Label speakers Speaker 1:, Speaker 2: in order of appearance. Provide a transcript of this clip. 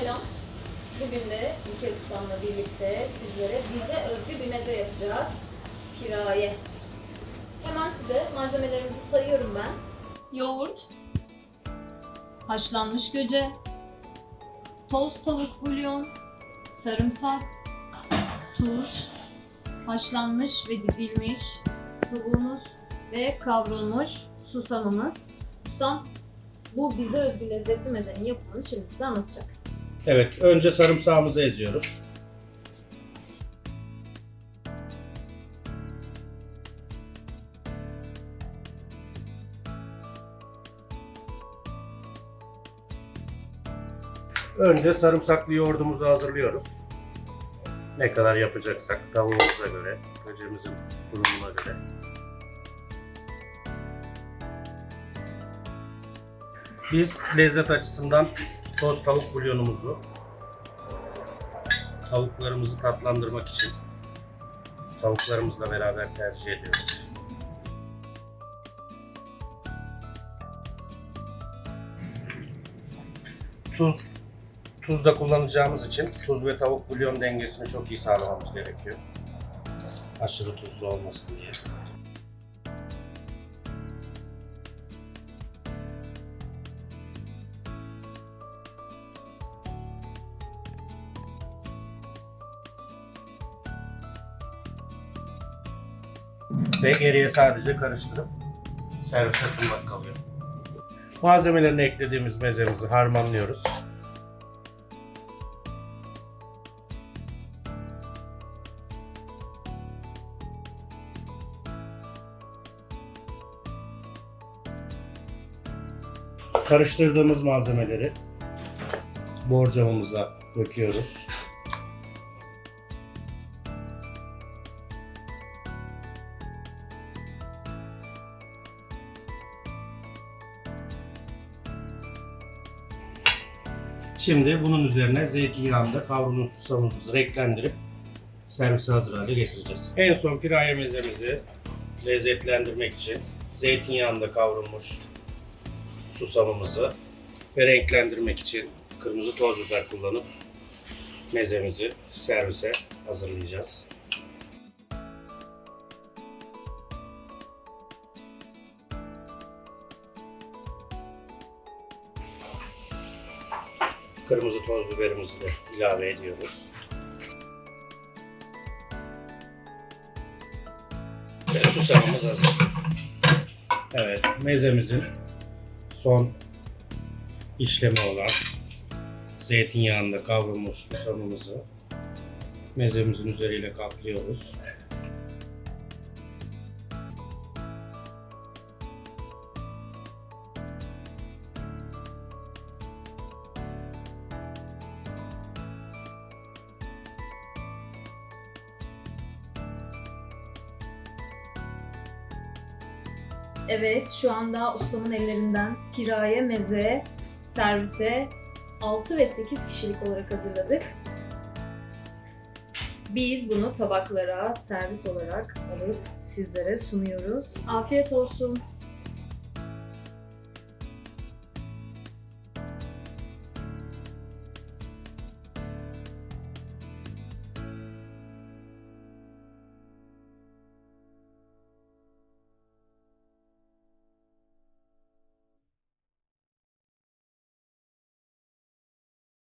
Speaker 1: Selam. Bugün de İlker Ustam'la birlikte sizlere bize özgü bir meze yapacağız. Piraye. Hemen size malzemelerimizi sayıyorum ben. Yoğurt, haşlanmış göce, toz tavuk bulyon, sarımsak, tuz, haşlanmış ve didilmiş tavuğumuz ve kavrulmuş susamımız. Ustam bu bize özgü lezzetli mezenin yapımını şimdi size anlatacak.
Speaker 2: Evet, önce sarımsağımızı eziyoruz. Önce sarımsaklı yoğurdumuzu hazırlıyoruz. Ne kadar yapacaksak tavuğumuza göre, böceğimizin durumuna göre. Biz lezzet açısından toz tavuk bulyonumuzu tavuklarımızı tatlandırmak için tavuklarımızla beraber tercih ediyoruz. Tuz tuz da kullanacağımız için tuz ve tavuk bulyon dengesini çok iyi sağlamamız gerekiyor. Aşırı tuzlu olmasın diye. Ve geriye sadece karıştırıp servise sunmak kalıyor. Malzemelerini eklediğimiz mezemizi harmanlıyoruz. Karıştırdığımız malzemeleri borcamımıza döküyoruz. Şimdi bunun üzerine zeytinyağında kavrulmuş susamımızı renklendirip servise hazır hale getireceğiz. En son piraye mezemizi lezzetlendirmek için zeytinyağında kavrulmuş susamımızı ve renklendirmek için kırmızı toz biber kullanıp mezemizi servise hazırlayacağız. Kırmızı toz biberimizi de ilave ediyoruz. Ve susamımız hazır. Evet, mezemizin son işlemi olan zeytinyağında kavrulmuş susamımızı mezemizin üzeriyle kaplıyoruz.
Speaker 1: Evet şu anda ustamın ellerinden piraye, meze, servise 6 ve 8 kişilik olarak hazırladık. Biz bunu tabaklara servis olarak alıp sizlere sunuyoruz. Afiyet olsun.